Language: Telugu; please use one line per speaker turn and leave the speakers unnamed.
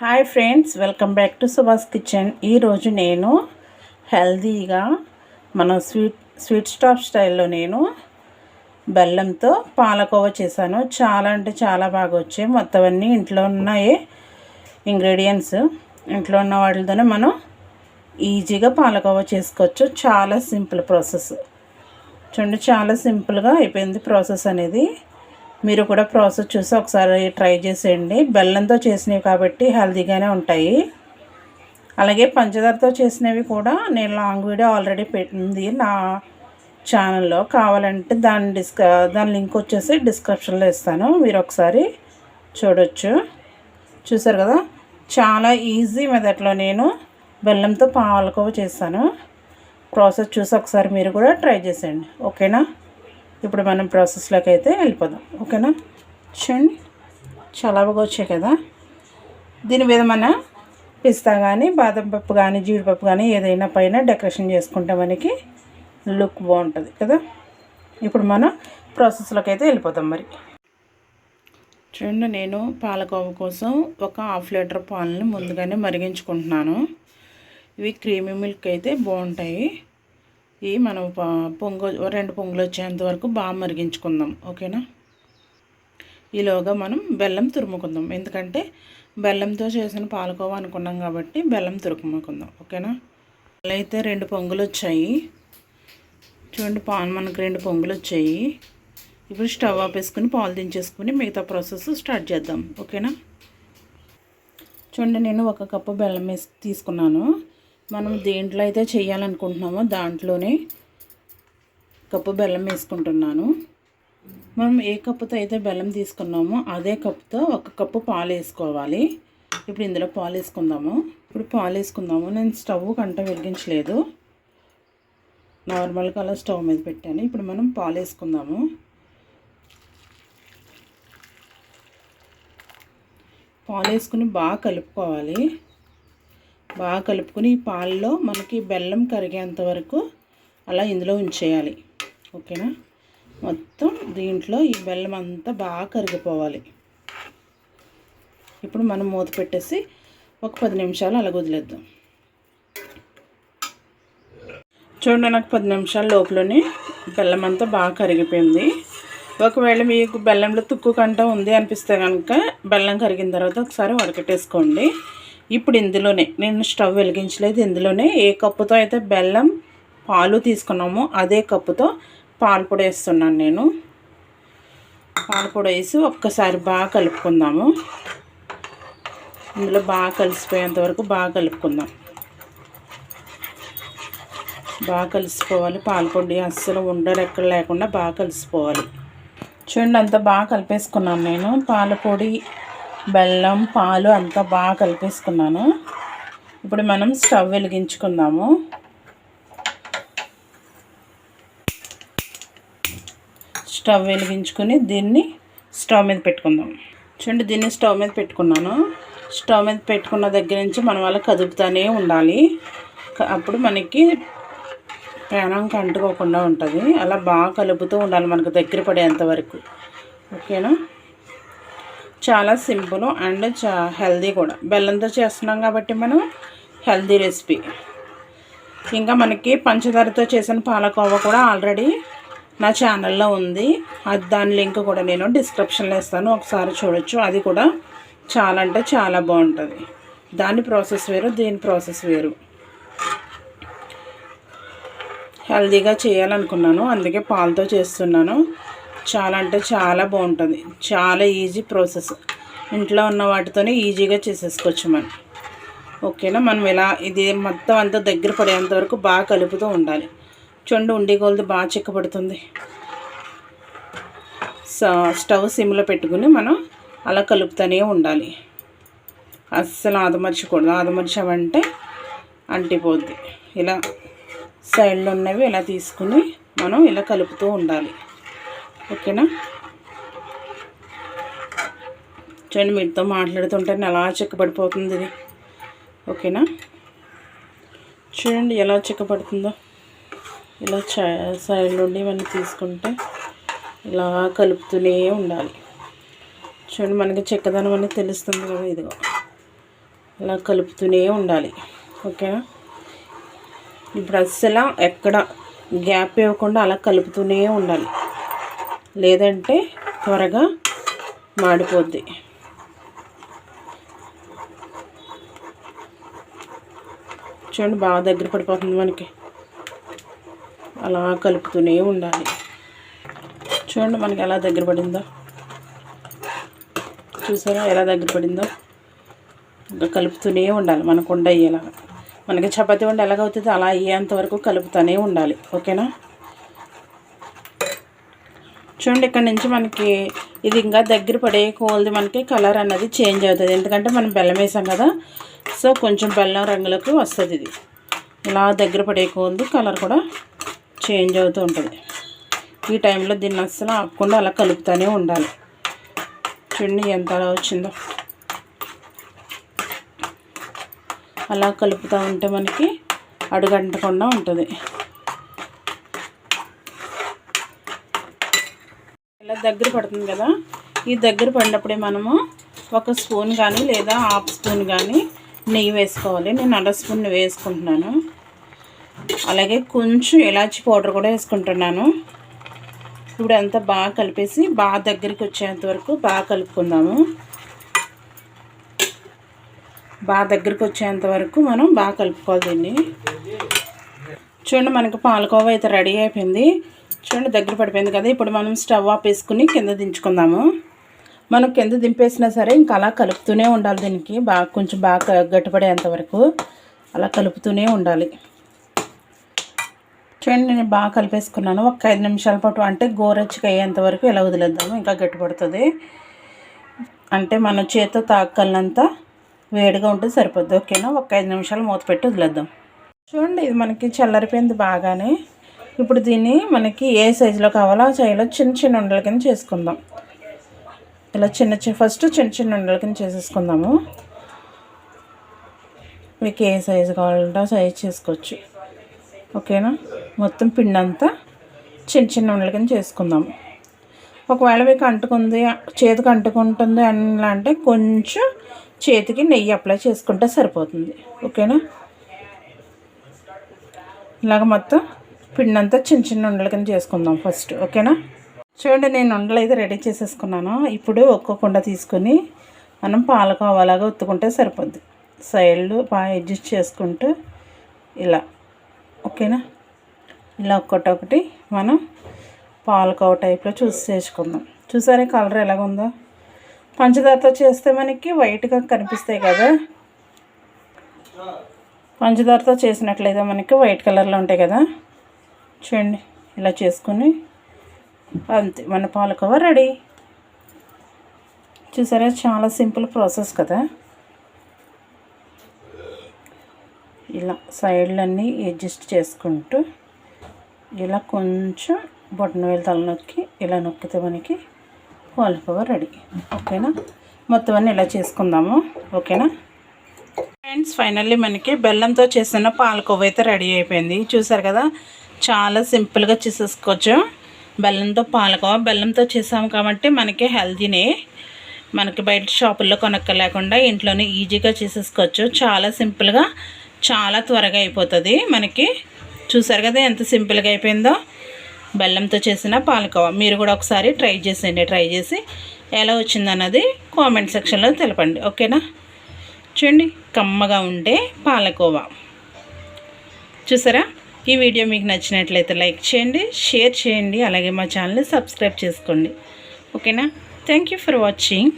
Hi friends welcome back to Subhash kitchen. ఈరోజు నేను హెల్దీగా మన స్వీట్ స్వీట్ స్టాప్ స్టైల్లో నేను బెల్లంతో పాలకోవా చేశాను. చాలా అంటే చాలా బాగా వచ్చాయి. మొత్తం అన్నీ ఇంట్లో ఉన్నాయి ఇంగ్రీడియంట్స్. ఇంట్లో ఉన్న వాటితోనే మనం ఈజీగా పాలకోవా చేసుకోవచ్చు. చాలా సింపుల్ ప్రాసెస్. చూడండి చాలా సింపుల్గా అయిపోయింది ప్రాసెస్ అనేది. మీరు కూడా ప్రాసెస్ చూసి ఒకసారి ట్రై చేసేయండి. బెల్లంతో చేసినవి కాబట్టి హెల్తీగానే ఉంటాయి. అలాగే పంచదారతో చేసినవి కూడా నేను లాంగ్ వీడియో ఆల్రెడీ పెట్టింది నా ఛానల్లో. కావాలంటే దాని డిస్క దాని లింక్ వచ్చేసి డిస్క్రిప్షన్లో ఇస్తాను. మీరు ఒకసారి చూడొచ్చు. చూసారు కదా? చాలా ఈజీ మెథడ్లో నేను బెల్లంతో పాలకోవ చేస్తాను. ప్రాసెస్ చూసి ఒకసారి మీరు కూడా ట్రై చేసేయండి. ఓకేనా? ఇప్పుడు మనం ప్రాసెస్లోకి అయితే వెళ్ళిపోదాం. ఓకేనా? చూడండి. చాలా బాగా వచ్చాయి కదా? దీని మీద మన పిస్తా కానీ బాదం పప్పు కానీ జీడిపప్పు కానీ ఏదైనా పైన డెకరేషన్ చేసుకుంటే మనకి లుక్ బాగుంటుంది కదా? ఇప్పుడు మనం ప్రాసెస్లోకి అయితే వెళ్ళిపోతాం మరి. చూడండి నేను పాలకోవ కోసం ఒక హాఫ్ లీటర్ పాలని ముందుగానే మరిగించుకుంటున్నాను. ఇవి క్రీమీ మిల్క్ అయితే బాగుంటాయి. ఇవి మనం పొంగు రెండు పొంగులు వచ్చేంత వరకు బాగా మరిగించుకుందాం ఓకేనా? ఈలోగా మనం బెల్లం తురుముకుందాం. ఎందుకంటే బెల్లంతో చేసిన పాలకోవా అనుకున్నాం కాబట్టి బెల్లం తురుముకుందాం ఓకేనా? అయితే రెండు పొంగులు వచ్చాయి. చూడండి పాలు మనకు రెండు పొంగులు వచ్చాయి. ఇప్పుడు స్టవ్ ఆపేసుకుని పాలు దించేసుకుని మిగతా ప్రాసెస్ స్టార్ట్ చేద్దాం ఓకేనా? చూడండి నేను ఒక కప్పు బెల్లం వేసి తీసుకున్నాను. మనం దేంట్లో అయితే చేయాలనుకుంటున్నామో దాంట్లోనే కప్పు బెల్లం వేసుకుంటున్నాను. మనం ఏ కప్పుతో అయితే బెల్లం తీసుకున్నామో అదే కప్పుతో ఒక కప్పు పాలు వేసుకోవాలి. ఇప్పుడు ఇందులో పాలు వేసుకుందాము. ఇప్పుడు పాలు వేసుకుందాము. నేను స్టవ్ కంట వెలిగించలేదు. నార్మల్గా అలా స్టవ్ మీద పెట్టాను. ఇప్పుడు మనం పాలు వేసుకుందాము. పాలు వేసుకుని బాగా కలుపుకోవాలి. బాగా కలుపుకొని ఈ పాలలో మనకి బెల్లం కరిగేంత వరకు అలా ఇందులో ఉంచేయాలి. ఓకేనా? మొత్తం దీంట్లో ఈ బెల్లం అంతా బాగా కరిగిపోవాలి. ఇప్పుడు మనం మూత పెట్టేసి ఒక పది నిమిషాలు అలా వదిలేద్దాం. చూడండి నాకు పది నిమిషాల లోపలనే బెల్లం అంతా బాగా కరిగిపోయింది. ఒకవేళ మీకు బెల్లంలో తుక్కు కంట ఉంది అనిపిస్తే కనుక బెల్లం కరిగిన తర్వాత ఒకసారి వడకట్టేసుకోండి. ఇప్పుడు ఇందులోనే నేను స్టవ్ వెలిగించలేదు. ఇందులోనే ఏ కప్పుతో అయితే బెల్లం పాలు తీసుకున్నామో అదే కప్పుతో పాలపొడి వేస్తున్నాను నేను. పాలపొడి వేసి ఒక్కసారి బాగా కలుపుకుందాము. ఇందులో బాగా కలిసిపోయేంత వరకు బాగా కలుపుకుందాం. బాగా కలిసిపోవాలి. పాలపొడి అస్సలు ఉండలు ఎక్కడ లేకుండా బాగా కలిసిపోవాలి. చూడండి అంతా బాగా కలిపేసుకున్నాను నేను. పాలపొడి బెల్లం పాలు అంతా బాగా కలిపేసుకున్నాను. ఇప్పుడు మనం స్టవ్ వెలిగించుకుందాము. స్టవ్ వెలిగించుకొని దీన్ని స్టవ్ మీద పెట్టుకుందాం. చూడండి దీన్ని స్టవ్ మీద పెట్టుకున్నాను. స్టవ్ మీద పెట్టుకున్న దగ్గర నుంచి మనం అలా కదుపుతూనే ఉండాలి. అప్పుడు మనకి ప్రాణానికి అంటుకోకుండా ఉంటుంది. అలా బాగా కలుపుతూ ఉండాలి మనకు దగ్గర పడేంత వరకు. ఓకేనా? చాలా సింపుల్ అండ్ చా హెల్దీ కూడా. బెల్లంతో చేస్తున్నాం కాబట్టి మనం హెల్దీ రెసిపీ. ఇంకా మనకి పంచదారతో చేసిన పాలకోవా కూడా ఆల్రెడీ నా ఛానల్లో ఉంది. అది దాని లింక్ కూడా నేను డిస్క్రిప్షన్లో ఇస్తాను. ఒకసారి చూడొచ్చు. అది కూడా చాలా అంటే చాలా బాగుంటుంది. దాని ప్రాసెస్ వేరు దీని ప్రాసెస్ వేరు. హెల్దీగా చేయాలనుకున్నాను. అందుకే పాలతో చేస్తున్నాను. చాలా అంటే చాలా బాగుంటుంది. చాలా ఈజీ ప్రాసెస్ ఇంట్లో ఉన్న వాటితోనే ఈజీగా చేసేసుకోవచ్చు మనం. ఓకేనా మనం ఇలా ఇది మొత్తం అంతా దగ్గర పడేంత వరకు బాగా కలుపుతూ ఉండాలి. చూడండి ఉండి కొలది బాగా చిక్కబడుతుంది. స్టవ్ సిమ్లో పెట్టుకుని మనం అలా కలుపుతూనే ఉండాలి. అస్సలు ఆదమర్చకూడదు. ఆదమర్చామంటే అంటిపోద్ది. ఇలా సైడ్లో ఉన్నవి ఇలా తీసుకుని మనం ఇలా కలుపుతూ ఉండాలి. ఓకేనా? చూడండి మీతో మాట్లాడుతుంటే ఎలా చిక్కబడిపోతుంది ఇది. ఓకేనా? చూడండి ఎలా చిక్కబడుతుందో. ఇలా సైడ్ నుండి ఇవన్నీ తీసుకుంటే ఇలా కలుపుతూనే ఉండాలి. చూడండి మనకి చెక్కదనం అనేది తెలుస్తుంది కదా ఇదిగో. అలా కలుపుతూనే ఉండాలి. ఓకేనా? ఇప్పుడు అస్సలు ఎక్కడ గ్యాప్ ఇవ్వకుండా అలా కలుపుతూనే ఉండాలి. లేదంటే త్వరగా మాడిపోద్ది. చూడండి బాగా దగ్గర పడిపోతుంది మనకి. అలా కలుపుతూనే ఉండాలి. చూడండి మనకి ఎలా దగ్గర పడిందో. చూసారా ఎలా దగ్గర పడిందో? ఇంకా కలుపుతూనే ఉండాలి మనకు ఉండ అయ్యేలాగా. మనకి చపాతీ వండ ఎలాగవుతుందో అలా అయ్యేంత వరకు కలుపుతూనే ఉండాలి. ఓకేనా? చూడండి ఇక్కడ నుంచి మనకి ఇది ఇంకా దగ్గర పడే కోల్ది మనకి కలర్ అనేది చేంజ్ అవుతుంది. ఎందుకంటే మనం బెల్లం వేసాం కదా సో కొంచెం బెల్లం రంగులకు వస్తుంది ఇది. ఇలా దగ్గర పడే కోల్ది కలర్ కూడా చేంజ్ అవుతూ ఉంటుంది. ఈ టైంలో దీన్ని అస్సలు ఆపకుండా అలా కలుపుతూనే ఉండాలి. చూడండి ఎంత అలా వచ్చిందో. అలా కలుపుతూ ఉంటే మనకి అడుగంటకుండా ఉంటుంది. దగ్గర పడుతుంది కదా ఈ దగ్గర పడినప్పుడే మనము ఒక స్పూన్ కానీ లేదా హాఫ్ స్పూన్ కానీ నెయ్యి వేసుకోవాలి. నేను అర స్పూన్ వేసుకుంటున్నాను. అలాగే కొంచెం ఇలాచి పౌడర్ కూడా వేసుకుంటున్నాను. ఇప్పుడు అంతా బాగా కలిపేసి బాగా దగ్గరికి వచ్చేంత వరకు బాగా కలుపుకుందాము. బాగా దగ్గరికి వచ్చేంత వరకు మనం బాగా కలుపుకోవాలి దీన్ని. చూడండి మనకు పాలకోవ అయితే రెడీ అయిపోయింది. చూడండి దగ్గర పడిపోయింది కదా. ఇప్పుడు మనం స్టవ్ ఆఫ్ వేసుకుని కింద దించుకుందాము. మనం కింద దింపేసినా సరే ఇంకా అలా కలుపుతూనే ఉండాలి దీనికి. బాగా కొంచెం బాగా గట్టిపడేంత వరకు అలా కలుపుతూనే ఉండాలి. చూడండి నేను బాగా కలిపేసుకున్నాను. ఒక ఐదు నిమిషాల పాటు అంటే గోరచ్చిక అయ్యేంత వరకు ఇలా వదిలేద్దాము. ఇంకా గట్టిపడుతుంది. అంటే మన చేతితో తాకల్నంత వేడిగా ఉంటే సరిపోద్ది. ఓకేనా? ఒక ఐదు నిమిషాలు మూత పెట్టి వదిలేద్దాం. చూడండి ఇది మనకి చల్లరిపోయింది బాగానే. ఇప్పుడు దీన్ని మనకి ఏ సైజులో కావాలో ఆ సైజులో చిన్న చిన్న ఉండల కింద చేసుకుందాం. ఇలా చిన్న చిన్న ఫస్ట్ చిన్న చిన్న ఉండల కింద చేసేసుకుందాము. మీకు ఏ సైజు కావాలంటే ఆ సైజు చేసుకోవచ్చు. ఓకేనా మొత్తం పిండి అంతా చిన్న చిన్న ఉండల కింద చేసుకుందాము ఒకవేళ మీకు అంటుకుంది చేతికి అంటుకుంటుంది అని అంటే కొంచెం చేతికి నెయ్యి అప్లై చేసుకుంటే సరిపోతుంది. ఓకేనా ఇలాగ మొత్తం పిండంతా చిన్న చిన్న ఉండలు కింద చేసుకుందాం ఫస్ట్ ఓకేనా? చూడండి నేను ఉండలు అయితే రెడీ చేసేసుకున్నాను. ఇప్పుడు ఒక్కొక్క ఉండ తీసుకొని మనం పాలకోవ అలాగా ఒత్తుకుంటే సరిపోద్ది. సైడ్లు బాగా అడ్జస్ట్ చేసుకుంటూ ఇలా ఓకేనా? ఇలా ఒక్కటొకటి మనం పాలకోవ టైప్లో చూసి చేసుకుందాం. చూసారే కలర్ ఎలాగుందో పంచదారతో చేస్తే మనకి వైట్గా కనిపిస్తాయి కదా. పంచదారతో చేసినట్లయితే మనకి వైట్ కలర్లో ఉంటాయి కదా. చూడండి ఇలా చేసుకుని అంతే మన పాలకోవ రెడీ. చూసారా చాలా సింపుల్ ప్రాసెస్ కదా. ఇలా సైడ్లన్నీ అడ్జస్ట్ చేసుకుంటూ ఇలా కొంచెం బొట్టన వేలు తల నొక్కి ఇలా నొక్కితే మనకి పాలకోవ రెడీ. ఓకేనా? మొత్తం అన్నీ ఇలా చేసుకుందాము. ఓకేనా? ఫ్రెండ్స్ ఫైనల్లీ మనకి బెల్లంతో చేసిన పాలకోవ అయితే రెడీ అయిపోయింది. చూసారు కదా చాలా సింపుల్గా చేసేసుకోవచ్చు. బెల్లంతో పాలకోవ బెల్లంతో చేసాము కాబట్టి మనకి హెల్తీనే. మనకి బయట షాపుల్లో కొనక్క లేకుండా ఇంట్లోనే ఈజీగా చేసేసుకోవచ్చు. చాలా సింపుల్గా చాలా త్వరగా అయిపోతుంది మనకి. చూసారు కదా ఎంత సింపుల్గా అయిపోయిందో? బెల్లంతో చేసిన పాలకోవ మీరు కూడా ఒకసారి ట్రై చేసేయండి. ట్రై చేసి ఎలా వచ్చిందన్నది కామెంట్ సెక్షన్లో తెలపండి. ఓకేనా? చూడండి కమ్మగా ఉండే పాలకోవా. చూసారా? ఈ వీడియో మీకు నచ్చినట్లయితే లైక్ చేయండి షేర్ చేయండి అలాగే మా ఛానల్ని సబ్స్క్రైబ్ చేసుకోండి. ఓకేనా? Thank for watching.